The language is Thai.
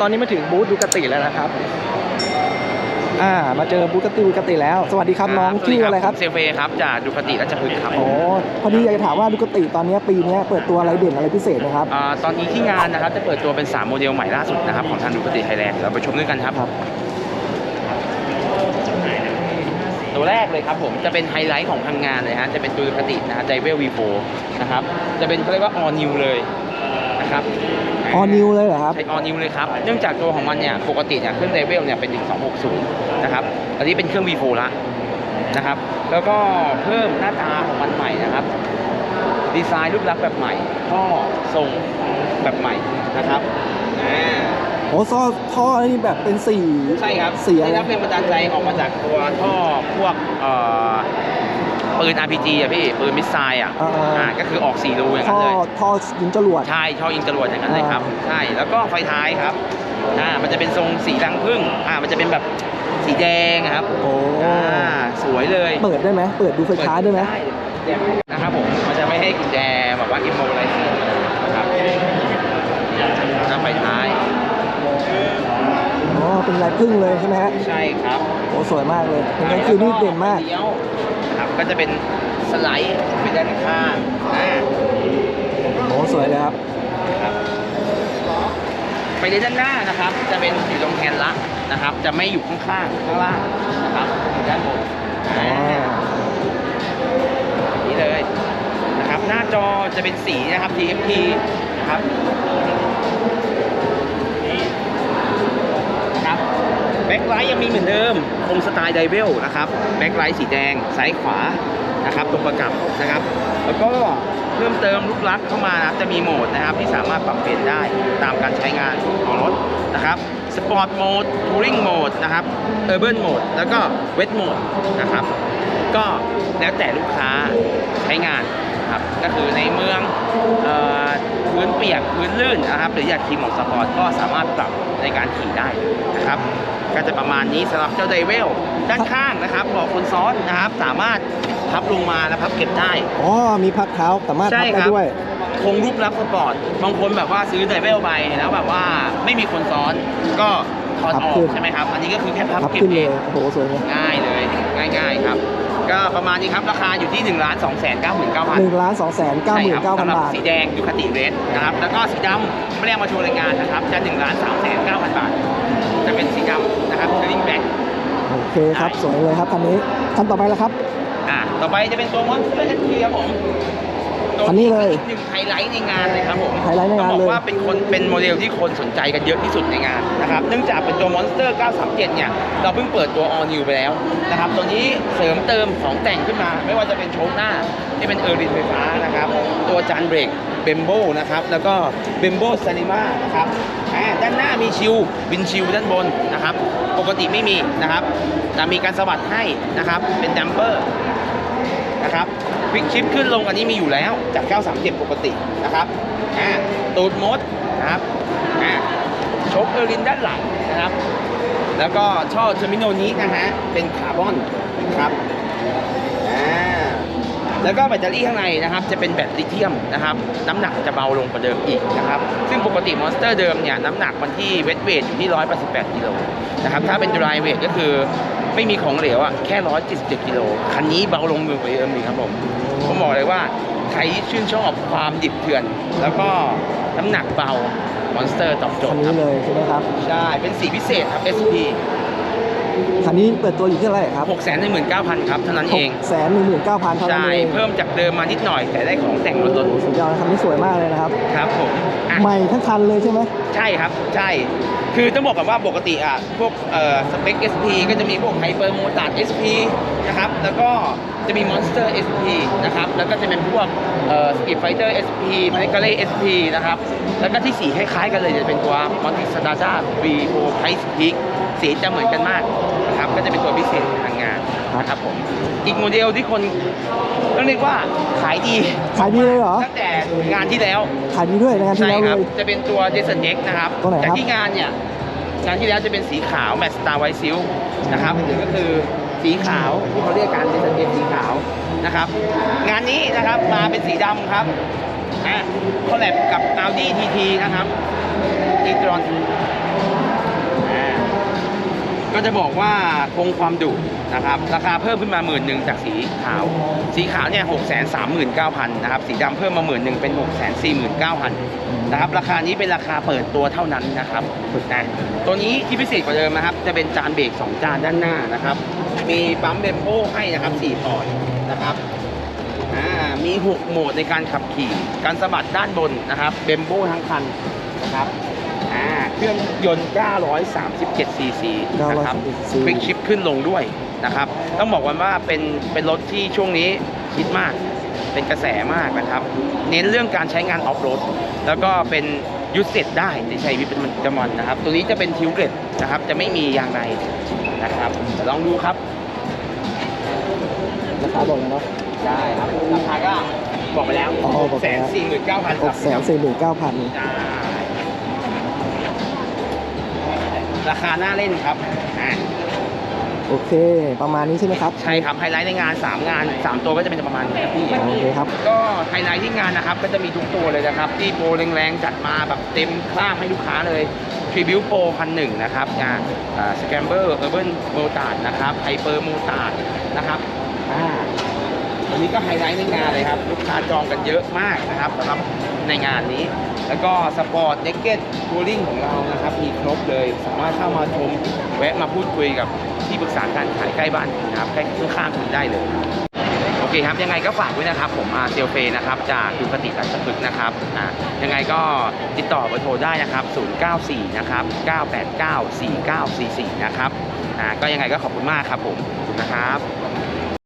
ตอนนี้มาถึงบูธดูกติแล้วนะครับอ่ามาเจอบูธกติดูกติแล้ว สวัสดีครับน้องชื่ออะไรครับเซเฟครับจากดูคติราชพฤกษ์ครับโอ้พอดีอยากจะถามว่าดูกติตอนนี้ปีนี้เปิดตัวอะไรเด่นอะไรพิเศษนะครับอ่าตอนนี้ที่งานนะครับจะเปิดตัวเป็น 3 โมเดลใหม่ล่าสุดนะครับของทางดูคติไทยแลนด์เราไปชมด้วยกันครับครับตัวแรกเลยครับผมจะเป็นไฮไลท์ของทางงานเลยฮะจะเป็นตัวดูคตินะฮะไดเวลวีโฟนะครับจะเป็นเขาเรียกว่า all new เลยนะครับ ออนิวเลยเหรอครับใช้ all new เลยครับ เนื่องจากตัวของมันเนี่ย ปกติเนี่ยเครื่องไดเวลเนี่ยเป็น 1260 นะครับ อันนี้เป็นเครื่อง V4 ละนะครับ แล้วก็เพิ่มหน้าตาของมันใหม่นะครับ ดีไซน์รูปลักษณ์แบบใหม่ท่อทรงแบบใหม่นะครับอ่า โอ้ท่อท่อนี่แบบเป็นสี่ใช่ครับเสียได้รับแรงบันดาลใจออกมาจากตัวท่อพวกเอ่อ ปืน RPG อะพี่ปืนมิสไซล์อะอ่าอ่าก็คือออกสีรูอย่างนั้ท่นอเลยท่อยิงจรวด ใช่ท่อยิงจรวดอย่างนั้นเลยครับอ่าใช่แล้วก็ไฟท้ายครับอ่ามันจะเป็นทรงสีรังผึ้งอ่ามันจะเป็นแบบสีแดงอะครับโอ้อ่าสวยเลย เปิดได้ไหมเปิดดูไฟท้ายได้ไหมได้นะครับผมมันจะไม่ให้กุญแจแบบว่าอิมโมไลซีนะครับหน้าไฟท้าย อ๋อเป็นลายพึ่งเลยใช่ไหมฮะใช่ครับโอ้สวยมากเลยเป็นกลางคืนนี่เด่นมากเลี้ยวครับ ก็จะเป็นสไลด์ไปด้านข้างอ่าโอ้สวยเลยครับ ครับ ไปในด้านหน้านะครับ จะเป็นอยู่ตรงแฮนด์ละนะครับ จะไม่อยู่ข้างข้างๆข้างล่างนะครับอยู่ด้านบนอ๋อนี่เลยนะครับ หน้าจอจะเป็นสีนะครับ TFT นะครับนี่นะครับ แบ็คไลท์ยังมีเหมือนเดิมคงสไตล์ไดเวลนะครับแบ็คไลท์สีแดงซ้ายขวานะครับตรงประกับนะครับ แล้วก็เพิ่มเติมลูกลักเข้ามานะครับจะมีโหมดนะครับที่สามารถปรับเปลี่ยนได้ตามการใช้งานของรถนะครับสปอร์ตโหมดทัวริงโหมดนะครับเออร์เบิร์นโหมดแล้วก็เวทโหมดนะครับก็แล้วแต่ลูกค้าใช้งาน ครับ ก็คือในเมืองเอ่อพื้นเปียกพื้นลื่นนะครับ หรืออยากขี่หมอกสปอร์ตก็สามารถปรับในการขี่ได้นะครับ ก็จะประมาณนี้สำหรับเจ้าไดเวลด้านข้างนะครับเบาะคนซ้อนนะครับ สามารถพับลงมาและพับเก็บได้อ๋อมีพักเท้าสามารถพับได้ด้วยคงรูปลักษณ์สปอร์ตบางคนแบบว่าซื้อไดเวลไปแล้วแบบว่าไม่มีคนซ้อนก็ถอดพับออขึ้กนใช่ไหมครับ อันนี้ก็คือแค่พับพับเก็บขึ้นเอเลยงโอ้โหสวยเลยง่ายเลย ง่ายๆครับ ก็ประมาณนี้ครับ ราคาอยู่ที่1นึ่งล้านสองแสนเก้าหมื่นเก้าพันหนึ่งล้านสองแสนเก้าหมื่นเก้าพันสำหรับาท สีแดงยูคาติเรสนะครับ แล้วก็สีดำไม่ได้เอามาโชว์รายงานนะครับ จะ1นึ่งล้านสามแสนเก้าพันบาท จะเป็นสีดำนะครับเทอร์ลิงแบ็กโอเคครับ สวยเลยครับคันนี้คันต่อไปแล้วครับ อ่า ต่อไปจะเป็นตัวมอนสเตอร์เอสพีครับผม ตัวอันนี้เลยอีกหนึ่งไฮไลท์ในงานเลยครับผมไฮไลท์ในงานต้องบเลอยกว่าเป็นคนเป็นโมเดลที่คนสนใจกันเยอะที่สุดในงานนะครับเนื่องจากเป็นตัว Monster 937 เนี่ย เราเพิ่งเปิดตัว All New ไปแล้วนะครับตัวนี้เสริมเติมของแต่งขึ้นมา ไม่ว่าจะเป็นโชว์หน้าที่เป็นเออร์ลินไฟฟ้านะครับตัวจานเบรกเบมโบนะครับแล้วก็เบมโบซานิมานะครับอ่าด้านหน้ามีชิลวินชิลด้านบนนะครับ ปกติไม่มีนะครับแต่มีการสวัสดให้นะครับเป็นดัมเปอร์ นะครับวิกชิปขึ้นลงอันนี้มีอยู่แล้วจาก 937 ปกตินะครับอ่าตูดมดนะครับอ่าชกเออร์ลินด้านหลังนะครับ แล้วก็ช่อเทอร์มิโนนี้นะฮะเป็นคาร์บอนนะครับอ่า แล้วก็แบตเตอรี่ข้างในนะครับจะเป็นแบตลิเธียมนะครับน้ำหนักจะเบาลงกว่าเดิมอีกนะครับซึ่งปกติมอนสเตอร์เดิมเนี่ยน้ำหนักมันที่เวทเวทอยู่ที่ 188กิโลนะครับถ้าเป็นดรายเวทก็คือไม่มีของเหลวอะแค่ 177กิโลคันนี้เบาลงมือกว่าเดิมอีกครับผมผมบอกเลยว่าใครที่ชื่นชอบความดิบเถื่อน แล้วก็น้ำหนักเบามอนสเตอร์ตอบโจคัทนย์คนี้รับเลยใช่ไหมครับ ใช่ เป็นสีพิเศษครับ SP คันนี้เปิดตัวอยู่ที่เท่าไหร่ครับ6 1 9 0 0 0ครับเท่านั้นเองแสนหนึ่งหมื่นเก้าพันเท่านั้นใช่เองเพิ่มจากเดิมมานิดหน่อยแต่ได้ของแต่งรถรถโอ้โหสุดยอดนะคันนี้สวยมากเลยนะครับ ครับผมอะ ใหม่ทั้งคันเลยใช่ไหมใช่ครับใช่ คือต้องบอกกันว่าปกติอะพวกเอ่อสเปค SP ก็จะมีพวกไฮเปอร์โมตาร์ SP นะครับแล้วก็จะมี Monster SP นะครับแล้วก็จะเป็นพวกเอ่อ Street Fighter SP m a n i c a l e SP นะครับแล้วก็ที่สีคล้ายๆกันเลยจะเป็นตัว Monty s t a r a V4 Price Peak สีจะเหมือนกันมาก นะครับก็จะเป็นตัวพิเศษของทางงานนะครับผมอีกโมเดลที่คนต้องเรียกว่าขายดีขายดีเลยเหรอตั้งแต่งานที่แล้วขายดีด้วยในงานที่ใช่แล้วคเลรับยจะเป็นตัว Jason X นะครับตัวไหนครับแต่ที่งานเนี่ยงานที่แล้วจะเป็นสีขาวแมตสตาร์ไวซิลนะครับก็คือสีขาวที่เขาเรียกกัน Jason X สีขาวนะครับ งานนี้นะครับมาเป็นสีดำครับอะคอลแลบกับ Audi TT นะครับอีตรอนอ่า ก็จะบอกว่าคงความดุนะครับ ราคาเพิ่มขึ้นมาหมื่นหนึ่งจากสีขาว สีขาวเนี่ยหกแสนสามหมื่นเก้าพันนะครับ สีดำเพิ่มมาหมื่นหนึ่งเป็นหกแสนสี่หมื่นเก้าพันนะครับ ราคานี้เป็นราคาเปิดตัวเท่านั้นนะครับนะตัวนี้ที่พิเศษกว่าเดิมนะครับ จะเป็นจานเบรกสองจานด้านหน้านะครับ มีปั๊มเบมโบให้นะครับสี่พอร์ตนะครับมีหกโหมดในการขับขี่ การสะบัดด้านบนนะครับ เบมโบทั้งคันนะครับ อ่าเครื่องยนต์ 937 ซีซีนะครับ 937ควิกชิปขึ้นลงด้วยนะครับ ต้องบอกว่าเป็นเป็นรถที่ช่วงนี้ฮิตมาก เป็นกระแสมากนะครับ เน้นเรื่องการใช้งานออฟโรด แล้วก็เป็นยูสเซตได้ในใช้วิตประจำวันนะครับ ตัวนี้จะเป็นทิวเกตนะครับ จะไม่มียางในนะครับเดี๋ยวลองดูครับ ราคาบอกเลยเนาะ ได้ครับราคาก็บอกไปแล้วอ๋อบอกแสไปนแล้วสี่หมื่นเก้าพันหกแสนสี่หมื่นเก้าพันได้ ราคาหน้าเล่นครับอ่าโอเค ประมาณนี้ใช่ไหมครับ ใช่ครับไฮไลท์ในงาน 3 งาน 3 ตัวก็จะเป็นประมาณนี้ครับพี่โอเคครับ ก็ไฮไลท์ที่งานนะครับ ก็จะมีทุกตัวเลยนะครับ ที่โปรแรงๆ จัดมาแบบเต็มคราบให้ลูกค้าเลย Tribute Pro พันหนึ่งนะครับงานสแกมเบอร์เออร์เบิร์นโมตาร์นะครับไฮเปอร์โมตาร์นะครับอ่าวั นนี้ก็ไฮไลท์ในงานเลยครับ ลูกค้าจองกันเยอะมากนะครับสำหรับในงานนี้ แล้วก็สปอร์ตเน็กเก็ตทัวริงของเรานะครับ มีครบเลย สามารถเข้ามาชม แวะมาพูดคุยกับที่ปรึกษาการขายใกล้บ้านคุณนะครับ ใกล้ข้างๆคุณได้เลย โอเคครับ ยังไงก็ฝากด้วยนะครับผมอาเซลเฟนะครับ จากดูปฏิรัชพฤกษ์นะครับอ่ายังไงก็ติดต่อเบอร์โทรได้นะครับ 094 นะครับ 989 4944 นะครับอ่าก็ยังไงก็ขอบคุณมากครับผมขอบคุณนะครับ